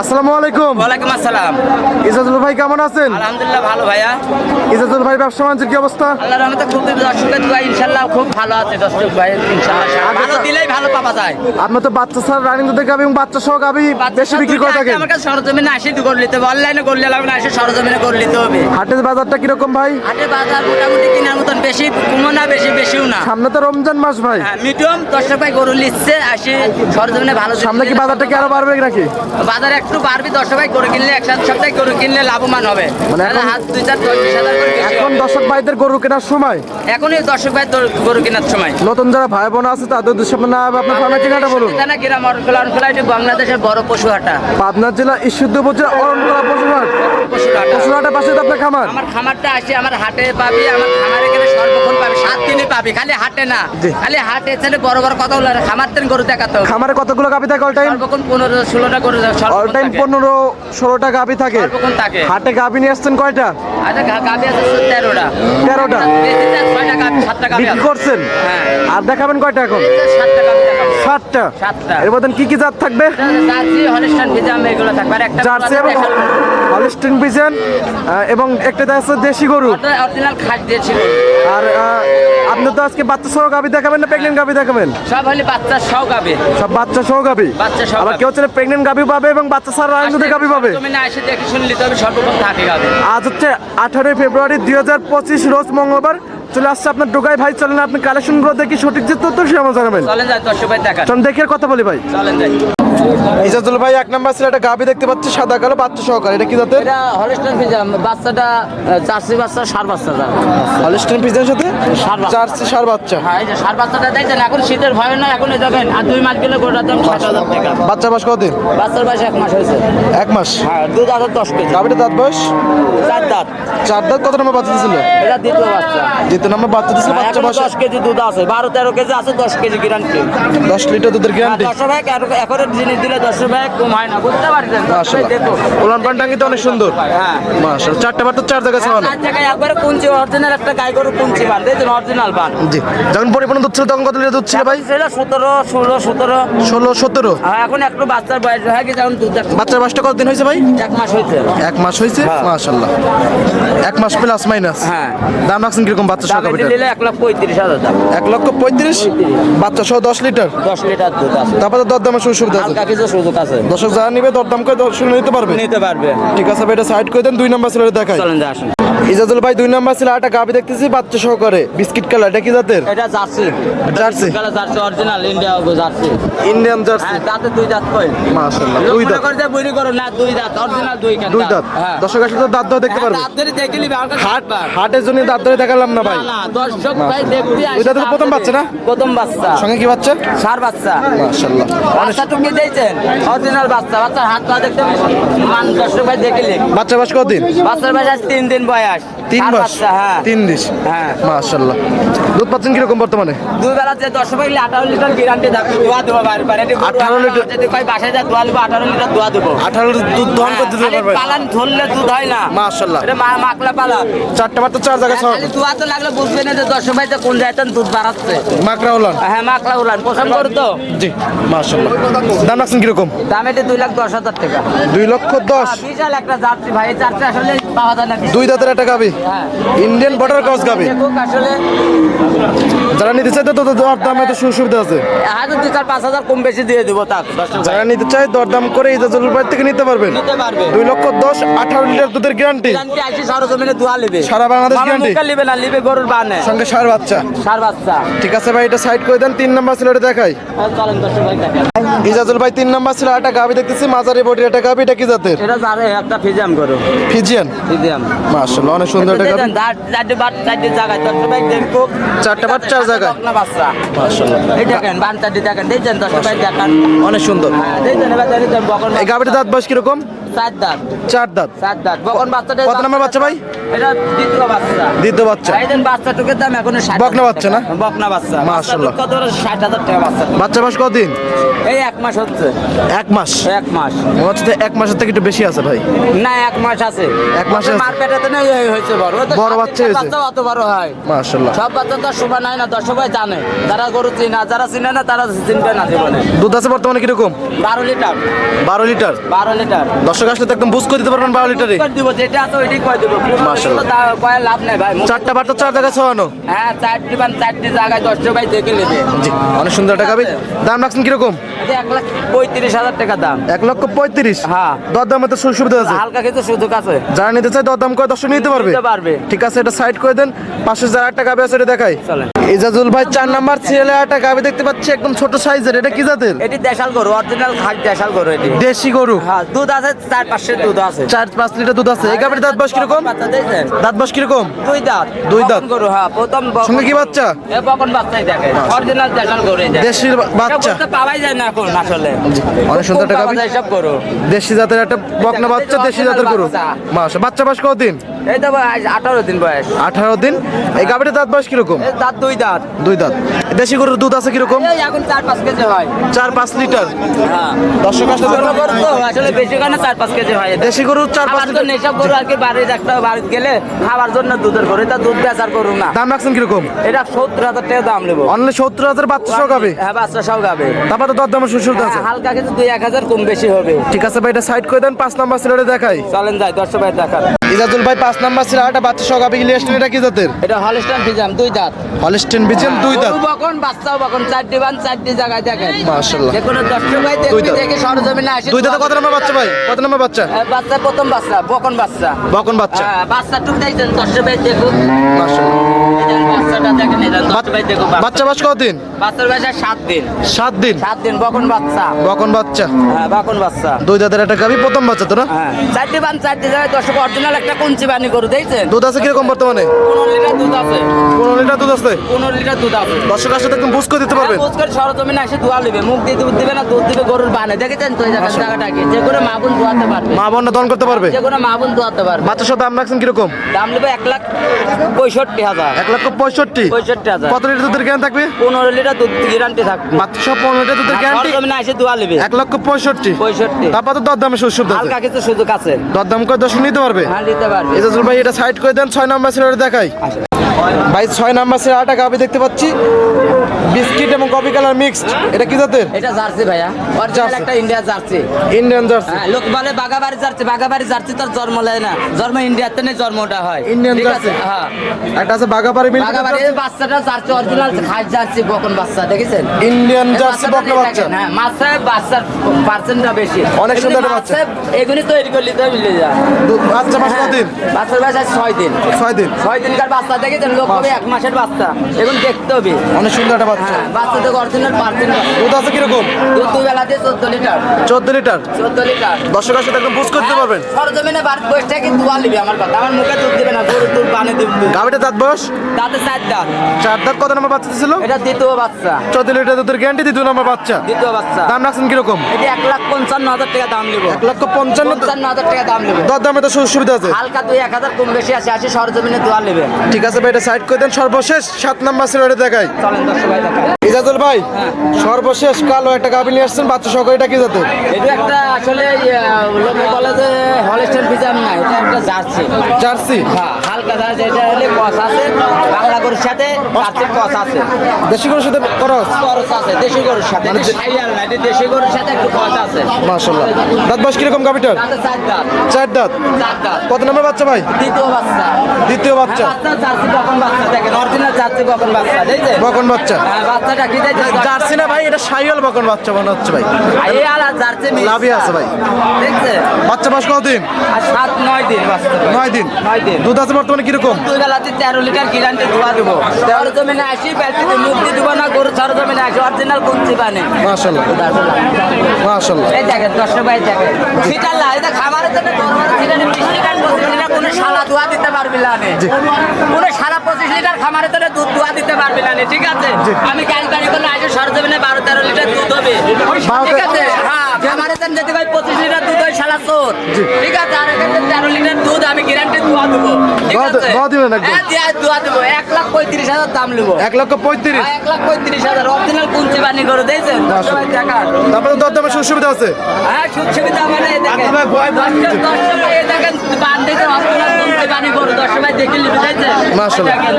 আসসালামু আলাইকুম। ওয়ালাইকুম আসসালাম। ইজাজুল ভাই কেমন আছেন? আলহামদুলিল্লাহ ভালো ভাইয়া। ইজাজুল ভাই ব্যবসা বাণিজ্যের কি অবস্থা? আল্লাহ রহমতে খুব দর্শকের দোয়া ইনশাল্লাহ খুব ভালো আছে দর্শক ভাই ইনশাল্লাহ ভালো দিলেই ভালো পাওয়া যায়। আপনার তো বাচ্চা ছাড়া রানিং দুধের গাবি এবং বাচ্চা সহ গাবি বেশি বিক্রি করে থাকেন। আমার কাছে সরজমিনে আসি তো করে নিতে হবে। অনলাইনে করলে লাগবে না এসে সরজমিনে করে নিতে হবে। হাটের বাজারটা কীরকম ভাই? হাটে বাজার মোটামুটি কেনার মতন বেশি কমও না বেশি বেশিও না। সামনে তো রমজান মাস ভাই। হ্যাঁ মিডিয়াম দর্শক ভাই গরু লিখছে আসি সরজমিনে ভালো সামনে কি বাজারটা কি আরও বাড়বে নাকি? বাজার একটু বাড়বি দর্শক ভাই গরু কিনলে এক সাত সপ্তাহে গরু কিনলে লাভবান হবে। মানে হাত দুই চার দশ হাজার করে এখন। দর্শক ভাইদের গরু কেনার সময়? এখনই দর্শক ভাই গরু কেনার সময়। নতুন যারা ভাই বোন আছে তাদের উদ্দেশ্যে আপনার ফার্মের ঠিকানাটা বলুন। না গ্রাম এটি বাংলাদেশের বড় পশু হাটা পাবনা জেলা ঈশ্বরদ উপজেলা পশুহাট। পশু হাটা পাশে তো আপনার খামার। আমার খামারটা আসে আমার হাটে পাবি আমার খামারে গেলে সর্বক্ষণ পাবি সাত দিনে পাবি খালি হাটে না। খালি হাটে ছেলে বড় বড় কথা বলে খামার তেন গরু দেখাতে খামারে কতগুলো গাবি থাকে অল টাইম সর্বক্ষণ পনেরো ষোলোটা গরু অল টাইম। পনেরো ষোলোটা গাবি থাকে। হাটে গাবি নিয়ে আসছেন কয়টা? আচ্ছা তেরোটা। গাভি বিক্রি করছেন? হ্যাঁ। আর দেখাবেন কয়টা এখন? সাতটা গাভি। এর মধ্যে কি কি জাত থাকবে? জার্সি হলিস্টান ভিজাম এগুলো থাকবে। আর একটা জার্সি এবং হলিস্টিন বিজেন এবং একটা আছে দেশি গরু। আর আপনি তো আজকে বাচ্চা সহ গাবি দেখাবেন না প্রেগনেন্ট গাবি দেখাবেন? সব হলে বাচ্চা সব গাবে সব বাচ্চা সহ গাবি বাচ্চা সহ আবার গাভী। কেউ চলে প্রেগনেন্ট গাবি পাবে এবং বাচ্চা ছাড়া রানিং দুধের গাবি পাবে তুমি না এসে দেখে শুনলি তবে সর্বপ্রথম থাকে গাবি। আজ হচ্ছে আঠারোই ফেব্রুয়ারি দুই হাজার পঁচিশ রোজ মঙ্গলবার। চলে আসছে আপনার ডোগাই ভাই চলেন আপনি কালেকশনগুলো দেখি সঠিক যে তথ্য সে আমার জানাবেন। চলেন যাই দর্শক ভাই দেখা চলেন দেখে কথা বলি ভাই। চলেন যাই। ইজাজুল ভাই এক নাম্বার ছিল একটা গাবি দেখতে পাচ্ছি সাদা কালো বাচ্চা সহকারে। এটা কি জাতের? এটা হলিস্টান বাচ্চাটা বাচ্চা সার বাচ্চা হলিস্টিন সাথে? বাচ্চা। সার বাচ্চা। হ্যাঁ এই যে সার বাচ্চাটা এখন শীতের ভয় না এখন যাবেন। আর দুই মাস গেলে গোটার দাম টাকা। বাচ্চা বয়স কতদিন? বাচ্চার বয়স এক মাস হয়েছে। এক মাস? হ্যাঁ দুধ হাজার দশ কেজি। গাবিটা দাঁত বয়স? চার দাঁত। চার দাঁত কত নম্বর বাচ্চা দিছিল এটা দ্বিতীয় বাচ্চা। দ্বিতীয় নম্বর বাচ্চা দিছিল হ্যাঁ, বাচ্চা বয়স? দশ কেজি দুধ আছে বারো তেরো কেজি আছে দশ কেজি গ্যারান্টি দশ লিটার দুধের গ্যারান্টি দশ ভাই এখন জিনিস দিলে দশ ভাই কম হয় না বুঝতে পারছেন? উলান পান তো অনেক সুন্দর। হ্যাঁ মাশাআল্লাহ। চারটা বাচ্চা চার জায়গায় ছাড়ানো। চার জায়গায় একবারে কুঞ্চি অরিজিনাল একটা গাই গরু কুঞ্চি বান। দেখছেন অরিজিনাল বান। জি। যখন পরিপূর্ণ দুধ ছিল তখন কত লিটার দুধ ছিল ভাই? সেটা সতেরো ষোলো সতেরো। ষোলো সতেরো। এখন একটু বাচ্চার বয়স হয়ে গেছে এখন দুধ বাচ্চার বয়সটা কতদিন হয়েছে ভাই? এক মাস হয়েছে। এক মাস হয়েছে? এক মাস প্লাস মাইনাস হ্যাঁ। দাম রাখছেন কীরকম বাচ্চা সহ? নিলে এক পঁয়ত্রিশ হাজার এক লক্ষ পঁয়ত্রিশ? বাচ্চা সহ দশ লিটার? দশ লিটার দুধ আছে। তারপরে দরদামের সুযোগ সুবিধা আছে কিছু সুযোগ আছে। দর্শক যারা নিবে দরদাম করে দর্শক নিতে পারবে? নিতে পারবে। ঠিক আছে ভাই এটা সাইড করে দেন দুই নাম্বার ছেলেটা দেখায় চলেন যে আসুন। ইজাজুল ভাই দুই নাম্বার ছিল একটা গাবি দেখতেছি বাচ্চা সহ করে বিস্কিট কালার এটা কি জাতের? এটা জার্সি। জার্সি? কালা jersey original India jersey. Indian jersey? হ্যাঁ দাঁতে দুই দাঁত কই? মাশাআল্লাহ দুই দাঁত। করে বুড়ি করো না দুই দাঁত অরিজিনাল দুই কান দুই দাঁত। হ্যাঁ। দর্শক আসলে দাঁত ধরে দেখতে পারবে। দাঁত ধরে দেখে নিবে হাট হাটের জন্য দাঁত ধরে দেখালাম না ভাই। না দর্শক ভাই দেখতে আসে ওইটা তো প্রথম বাচ্চা না? প্রথম বাচ্চা। সঙ্গে কি বাচ্চা? সার বাচ্চা। মাশাআল্লাহ। বাচ্চা টুকি দিয়েছেন। অরিজিনাল বাচ্চা বাচ্চার হাত পা দেখতে মান দর্শক ভাই দেখে লিখ বাচ্চা বয়স কতদিন? বাচ্চার বয়স আজ তিন দিন বয়স। তিন ষাঁড় মাস? হ্যাঁ। তিন দিস? হ্যাঁ। মাশাআল্লাহ। দুধ পাচ্ছেন কীরকম বর্তমানে? দুই বেলা যে দশ পাইলে আঠারো লিটার গ্যারান্টি থাকবে দোয়া দেবো বাড়ি বাড়ি 18 লিটার? যদি কয় বাসায় যা দোয়া দেবো আঠারো লিটার দোয়া দেবো। আঠারো দুধ দহন করে দিতে পারবে পালান ধরলে দুধ হয় না। মাশাআল্লাহ। এটা মা- মাকলা পালান। চারটা বাচ্চা চার জায়গায় সহ খালি দোয়া তো লাগলে বুঝবে না যে দশ ভাইতে কোন জায়গায় দুধ বাড়াচ্ছে। মাকড়া হলান হ্যাঁ মাকলা উলান। পছন্দ করো তো? জি মাশাআল্লাহ। দাম রাখছেন কীরকম? দাম এটি দুই লাখ দশ হাজার টাকা। দুই লক্ষ দশ। বিশাল একটা যাত্রী ভাই যাত্রী আসলে পাওয়া যায় না। দুই দাঁতের একটা গাবি ইন্ডিয়ান বর্ডার ক্রস গাবি আসলে যারা নিতে চায় তো তো দর দামে তো সুযোগ সুবিধা আছে। হয়তো দুই চার পাঁচ হাজার কম বেশি দিয়ে দেবো টাকা। যারা নিতে চায় দরদাম করে ইজাজুল ভাই থেকে নিতে পারবেন। দুই লক্ষ দশ আঠারো লিটার দুধের গ্যারান্টি গ্যারান্টি সারা বাংলাদেশ guarantee? লিবে না লিবে গরুর বানে সঙ্গে সার বাচ্চা। সার বাচ্চা। ঠিক আছে ভাই এটা সাইড করে দেন তিন নাম্বার ছিল এটা দেখাই। হ্যাঁ, ইজাজুল ভাই তিন নাম্বার ছিল একটা গাবি দেখতেছি মাঝারি বডির একটা গাবি এটা কি জাতের? এটা যারে একটা ফিজাম করো ফিজিয়ান ফিজাম মাশাআল্লাহ অনেক সুন্দর একটা গাবি চারটে বাট চারটে জায়গায় চারটে বাট চার জায়গায়। এই দেখেন বান চারটে দেখেন। ভাই দেখেন। অনেক সুন্দর। এই গাবিটার দাঁত বয়স কীরকম? চার দাঁত চার দাঁত চার দাঁত বকন বাচ্চাটা কত নম্বর বাচ্চা ভাই? এটা দ্বিতীয় বাচ্চা। দ্বিতীয় বাচ্চা। এই দেন দাম এখন ষাট বকনা বাচ্চা না? বকনা বাচ্চা। মাশাআল্লাহ। কত হলো? ষাট হাজার টাকা বাচ্চা। বাচ্চা বয়স কতদিন? এই এক মাস হচ্ছে। এক মাস? এক মাস। মনে এক মাসের থেকে একটু বেশি আছে ভাই। না এক মাস আছে। এক মাস আছে। মার পেটাতে না হয়েছে বড়। বড় বাচ্চা হয়েছে। বাচ্চা অত বড় হয়। মাশাল্লাহ সব বাচ্চা তো সমান হয় না দর্শক জানে। যারা গরু চিনা যারা চিনে না তারা চিনবে না জীবনে। দুধ আছে বর্তমানে কীরকম? বারো লিটার। বারো লিটার। বারো লিটার। দর্শক আসলে তো একদম বুঝ করে দিতে পারবেন বারো লিটারে চারটা চার জায়গায় ছড়ানো। হ্যাঁ চারটি বান চারটি জায়গায় দশটা ভাই দেখে নেবে। জি অনেক সুন্দর টাকা ভাই দাম রাখছেন কীরকম? এক লাখ পঁয়ত্রিশ হাজার টাকা দাম। এক লক্ষ পঁয়ত্রিশ? হ্যাঁ। দরদামে তো সুবিধা আছে। হালকা কিছু সুযোগ আছে। যারা নিতে চায় দরদাম করে দর্শক নিতে পারবে। ঠিক আছে এটা সাইড করে দেন। পাঁচশো যার একটা গাবি আছে এটা দেখাই। চলেন। ভাই চার নাম্বার ছেলে একটা গাবি দেখতে পাচ্ছি একদম ছোট সাইজের। এটা কি জাতের? এটি দেশাল গরু অরিজিনাল খাট দেশাল গরু এটি। দেশি গরু? হ্যাঁ দুধ আছে চার পাঁচশো দুধ আছে। চার পাঁচ লিটার দুধ আছে। এই গাবির দাঁত বয়স কীরকম? দাঁত বয়স কীরকম? দুই দাঁত। দুই দাঁত। গরু হ্যাঁ প্রথম সঙ্গে কি বাচ্চা? এ বকন বাচ্চাই দেখে। অরিজিনাল দেশাল গরু। দেশির বাচ্চা। পাওয়াই যায় না এখন আসলে। অনেক সুন্দর একটা দেশি জাতের একটা বকনা বাচ্চা দেশি জাতের গরু। বাচ্চা। মাস বাচ্চা বয়স কতদিন? এই তো আজ আঠারো দিন বয়স। আঠারো দিন? এই গাবির দাঁত বয়স কীরকম? দাঁত দুই দাঁত। দুই দাঁত। দেশি গরুর দুধ আছে কীরকম? এখন চার পাঁচ কেজি হয়। চার পাঁচ লিটার। দর্শক আসলে ছোট গরু তো আসলে বেশি খানে চার পাঁচ কেজি দেশি গরু চার পাঁচ খাবার জন্য গরু আর কি বাড়ি রাখতে হবে বাড়িতে গেলে খাবার জন্য দুধের গরু এটা দুধ বেচার গরু না। দাম রাখছেন কীরকম? এটা সত্তর হাজার টাকা দাম নেব। অনলি সত্তর হাজার বাচ্চা সহ গাবে? হ্যাঁ বাচ্চা সব গাবে। তারপর তো আছে। হালকা কিছু দুই এক হাজার কম বেশি হবে। ঠিক আছে ভাই এটা সাইড করে দেন পাঁচ নাম্বার সিলেটে দেখাই। চলেন যাই দর্শক ভাই দেখান। ইজাজুল ভাই পাঁচ নাম্বার ছিল একটা বাচ্চা সহ গাবে ইলিয়াস্টেন এটা কি জাতের? এটা হলস্টেন ফিজাম দুই দাঁত। হলস্টেন বিচেন দুই দাঁত। বকন বাচ্চাও বকন চারটি বান চারটি জায়গায় দেখেন। মাশাআল্লাহ। যে কোনো দর্শক ভাই দেখবি। দেখে সরজমিনে আসে। দুই দাঁত কত নম্বর বাচ্চা ভাই? কত নম্বর বাচ্চা? বাচ্চা প্রথম বাচ্চা বকন বাচ্চা। বকন বাচ্চা। হ্যাঁ বাচ্চা টুক দেখছেন দর্শক ভাই দেখুন। মাশাআল্লাহ। বাচ্চা বাস কতদিন? বাচ্চার বয়স সাত দিন। সাত দিন? সাত দিন বকন বাচ্চা। বকন বাচ্চা। হ্যাঁ বকন বাচ্চা। দুই দাঁতের একটা গাবি প্রথম বাচ্চা তো না? হ্যাঁ চারটি বান চারটি জায়গায় দর্শক অরিজিনাল একটা কুঞ্চি বানি গরু দেখছেন? দুধ আছে কীরকম বর্তমানে? পনেরো লিটার দুধ আছে। পনেরো লিটার দুধ আছে? পনেরো লিটার দুধ আছে। দর্শক আসলে একদম বুঝ করে দিতে পারবেন। বুঝ করে সরজমিনে এসে ধোয়া নেবে। মুখ দিয়ে দুধ দিবে না দুধ দিবে গরুর বানে দেখেছেন তো এই জায়গা- জায়গাটাকে? যে কোনো মা বোন ধোয়াতে পারবে। মা বোনরা দন করতে পারবে? যে কোনো মা বোন ধোয়াতে পারবে। বাচ্চা সহ দাম রাখছেন কীরকম? দাম নেবে এক লাখ পঁয়ষট্টি হাজার। এক লক্ষ পঁয়ষট্টি। কত লিটার দুধের থাকবে? পনেরো লিটার দুধ গ্যারান্টি থাকবে। পনেরো লিটার দুধের গ্যারান্টি? না এসে ধোয়া নেবে এক লক্ষ পঁয়ষট্টি। পঁয়ষট্টি। তারপর তো হালকা কিছু সুযোগ আছে। দরদাম করে নিতে পারবে? হ্যাঁ নিতে পারবে। ইজাজুল ভাই এটা সাইড করে দেন ছয় নাম্বার সিলেটে দেখাই। ভাই ছয় নাম্বার সিলেট আটা গাবি দেখতে পাচ্ছি। বিস্কিট এবং কফি কালার মিক্সড এটা কি জাতের? এটা জার্সি ভাইয়া। অরিজিনাল একটা ইন্ডিয়া জার্সি। Indian jersey. হ্যাঁ লোক বলে বাগাবাড়ি জার্সি। বাগাবাড়ি জার্সি তোর জন্ম নেয় না। জন্ম ইন্ডিয়াতে নেই জন্মটা হয়। Indian jersey? হ্যাঁ। একটা আছে বাগাবাড়ি মিল্ক বাগাবাড়ি বাচ্চাটা জার্সি অরিজিনাল খাস জার্সি বকন বাচ্চা দেখেছেন? ইন্ডিয়ান জার্সি বকনা বাচ্চা। হ্যাঁ মাছটা বাচ্চার পার্সেন্টটা বেশি। অনেক সুন্দর বাচ্চা। এগুলি তৈরি করলে তো মিলে যায়। বাচ্চা মাস হ্যাঁ, কদিন বাচ্চার বয়স আছে ছয় দিন। ছয় দিন। ছয় দিনকার বাচ্চা দেখেছেন? লোক হবে এক মাসের বাচ্চা। এখন দেখতে হবে। অনেক সুন্দর একটা বাচ্চা। হ্যাঁ বাচ্চা তো অরিজিনাল পার্সেন্ট দুধ আছে কীরকম? দুধ দুই বেলা চোদ্দ লিটার। চোদ্দ লিটার? চোদ্দ লিটার। দর্শক আসলে একদম বুঝ করতে পারবেন। সরজমিনে বাড়িতে বসে থেকে দোয়া নিবি আমার কথা। আমার মুখে দুধ দিবে না গরু দুধ পানি দিবে গাবিটা দাঁত বয়স? তাতে চার দাঁত। চার দাঁত কত নম্বর বাচ্চা ছিল? এটা দ্বিতীয় বাচ্চা। চোদ্দ লিটার দুধের গ্যারান্টি দ্বিতীয় নম্বর বাচ্চা। দ্বিতীয় বাচ্চা। দাম রাখছেন কীরকম? এটা এক লাখ পঞ্চান্ন হাজার টাকা দাম নেব। এক লক্ষ পঞ্চান্ন পঞ্চান্ন হাজার টাকা দাম নেবে। দর দামে তো সুযোগ সুবিধা আছে। হালকা দুই এক হাজার কম বেশি আছে আসে সরজমিনে দোয়া নেবে। ঠিক আছে ভাই এটা সাইড করে দেন। সর্বশেষ সাত নাম্বার সিলেটে দেখাই। চলেন দর্শক ভাই দেখা ইজাজুল ভাই। সর্বশেষ কালো একটা গাবি নিয়ে আসছেন বাচ্চা সহ এটা কি জাতের? এটা একটা আসলে লোকে বলে যে হলস্টেন ফিজাম না এটা একটা জার্সি। জার্সি? হ্যাঁ হালকা জার্সি এটা হলে কস আছে বাংলা গরুর সাথে জার্সির কস আছে। দেশি গরুর সাথে খরচ খরচ আছে দেশি গরুর সাথে মানে যে- সাইয়াল না এটা দেশি গরুর সাথে একটু কস আছে। মাশাল্লাহ দাঁত বয়স কীরকম গাবিটার তাতে চার দাঁত। চার দাঁত। চার দাঁত। কত নম্বর বাচ্চা ভাই? দ্বিতীয় বাচ্চা। দ্বিতীয় বাচ্চা। হ্যাঁ, বকন বাচ্চা। হ্যাঁ জার্সি না ভাই এটা সাইয়াল বকন বাচ্চা মনে হচ্ছে ভাই। লাভই আছে ভাই। বাচ্চা মাস কতদিন সাত নয় দিন নয় দিন। নয় দিন। দুধ আছে বর্তমানে কীরকম? দুই বেলাতে তেরো লিটার গ্যারান্টি ধোয়া দেবো। তেরো জমিনে আসি ব্যাটারিতে মুখ দিয়ে দেবো না গরু ছড় জমিনে আসি। অরিজিনাল কুঞ্চি বানে। মাশাল্লাহ মাশাল্লাহ এই দেখেন দশ ভাই দেখেন। ফিটার লা এটা খাবারের জন্য দরবারে পঁচিশ লিটার কোনো দোয়া দিতে পারবি না। কোনো শালা পঁচিশ লিটার খামারে তোরে দুধ দোয়া দিতে পারবি না ঠিক আছে? আমি গাড়ি করলে আসে সরজমিনে বারো তেরো লিটার দুধ হবে। ঠিক আছে? হ্যাঁ। খামারের জন্য যদি ভাই পঁচিশ লিটার দুধ হয় শালা চোর। ঠিক আছে আর এখানে তেরো লিটার দুধ আমি গ্যারান্টি দোয়া দেবো? হ্যাঁ দেবো। এক লাখ পঁয়ত্রিশ হাজার দাম নেব। এক লক্ষ পঁয়ত্রিশ। এক লাখ পঁয়ত্রিশ হাজার। অরিজিনাল কুঞ্চি বানি করে দিয়েছেন। তারপরে দর দামের সুযোগ সুবিধা আছে? হ্যাঁ সুযোগ সুবিধা মানে দেখেন। দেখেন বান্ডিতে অরিজিনাল কুঞ্চি বানি করে। দশ সময় দেখে নিবি মাশাআল্লাহ। দেখেন,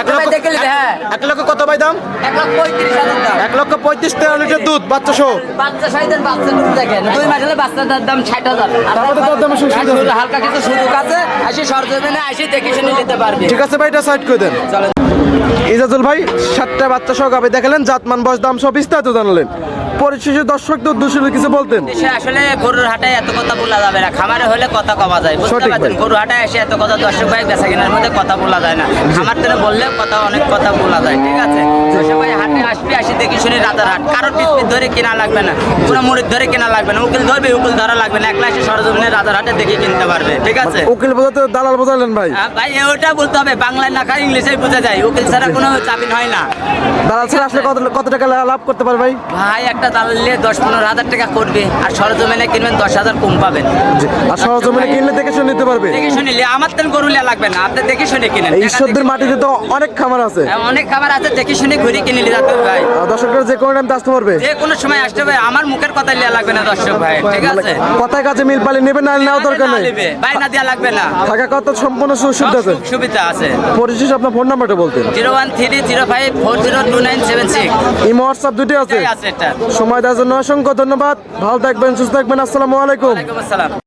এক দেখে নিবি হ্যাঁ। ভাই দাম? এক লক্ষ পঁয়ত্রিশ তেরো লিটার দুধ বাচ্চা সহ। বাচ্চা সাইজের বাচ্চা দুধ দেখেন। দুই মাস হলে বাচ্চাটার দাম ষাট হাজার। আর তারপরে তো দরদামের সুযোগ আর শুধু হালকা কিছু সুযোগ আছে আসি সরজমিনে আসি দেখে শুনে নিতে পারবে। ঠিক আছে ভাই এটা সাইড করে দেন। ইজাজুল ভাই সাতটা বাচ্চা সহ গাবে দেখালেন জাতমান বয়স দাম সব বিস্তারিত জানালেন। পরিশেষে দর্শক তো কিছু বলতেন। আসলে গরুর হাটে এত কথা বলা যাবে না। খামারে হলে কথা কমা যায় বুঝতে পারছেন? ভাই। গরু হাটে এসে এত কথা দর্শক ভাই বেচা কেনার মধ্যে কথা বলা যায় না। খামার থেকে বললে কথা অনেক কথা বলা যায় ঠিক আছে? দর্শক ভাই হাটে আসবি আসি দেখি শুনি কারোর পিস ধরে কেনা লাগবে না। মুড়ির ধরে কেনা লাগবে না। উকিল ধরবে উকিল ধরা লাগবে না। সরজমিনে দেখে কিনতে পারবে। ঠিক আছে? উকিল বোঝাতে দালাল বোঝালেন ভাই। হ্যাঁ, ভাই ওটা বলতে হবে বাংলায় না খাই ইংলিশে বোঝা যায়। উকিল ছাড়া কোনো চাপিন হয় না। দালাল ছাড়া আসলে কত কত টাকা লাভ করতে পারে ভাই? ভাই একটা দালালে দশ পনেরো হাজার টাকা করবে। আর সরজমিনে কিনবেন দশ হাজার কম পাবেন। আর সহজমিনে কিনলে দেখে শুনে নিতে পারবে। দেখে শুনে নিলে। আমার তেন গরু লাগবে না। আপনি দেখে শুনে কিনেন। ঈশ্বরদের মাটিতে তো অনেক খামার আছে। হ্যাঁ, অনেক খাবার আছে। দেখে শুনে ঘুরে কিনে নিলে যাতে ভাই? দর্শকরা যে কোনো টাইম আসতে পারবে। যে কোনো সময় আসতে হবে আমার মুখের কথা লিয়া লাগবে না দর্শক ভাই ঠিক আছে? কথায় কাজে মিল পালে নেবে না নেওয়া দরকার নেই। ভাই না লাগবে না। থাকা কত সম্পূর্ণ সুবিধা আছে। সুবিধা আছে। পরিশেষে আপনার ফোন নাম্বারটা বলতেন। Zero one three zero five four zero two nine seven six. Imo WhatsApp দুটি আছে। সময় দেওয়ার জন্য অসংখ্য ধন্যবাদ। ভালো থাকবেন সুস্থ থাকবেন। আসসালামু আলাইকুম। আসসালাম।